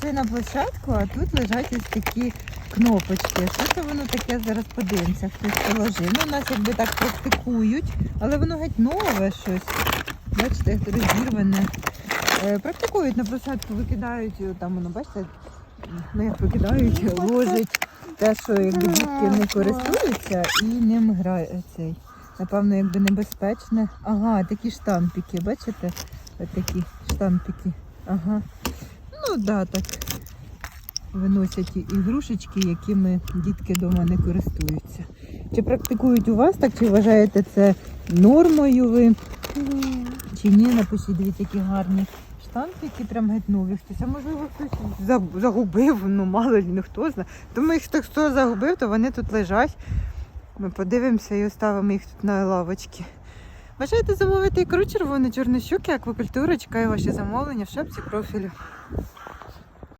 прийшли на площадку, а тут лежать ось такі кнопочки. Що це воно таке зараз подивимося, хтось положив. Ну, нас якби так практикують, але воно геть нове щось. Бачите, як розірване. Е, Практикують на площадку, викидають, е, там воно, бачите, ну як викидають, ложать те, що якби дітки не користуються і ним грають цей. Напевно, якби небезпечне. Ага, такі штампики, бачите? Ось такі штампики. Ага. Ну да, так. Виносять ігрушечки, якими дітки вдома не користуються. Чи практикують у вас так, чи вважаєте це нормою ви? Чи ні, напишіть, дивіться, які гарні штампики, прям геть нові. Хтось, а можливо, хтось загубив, ну мало ли, ну хто знає. Думаю, якщо хто загубив, то вони тут лежать. Ми подивимося і оставимо їх тут на лавочці. Бажаєте замовити ікру червону чорну щуки, аквакультура, і ваші замовлення в шапці профілю.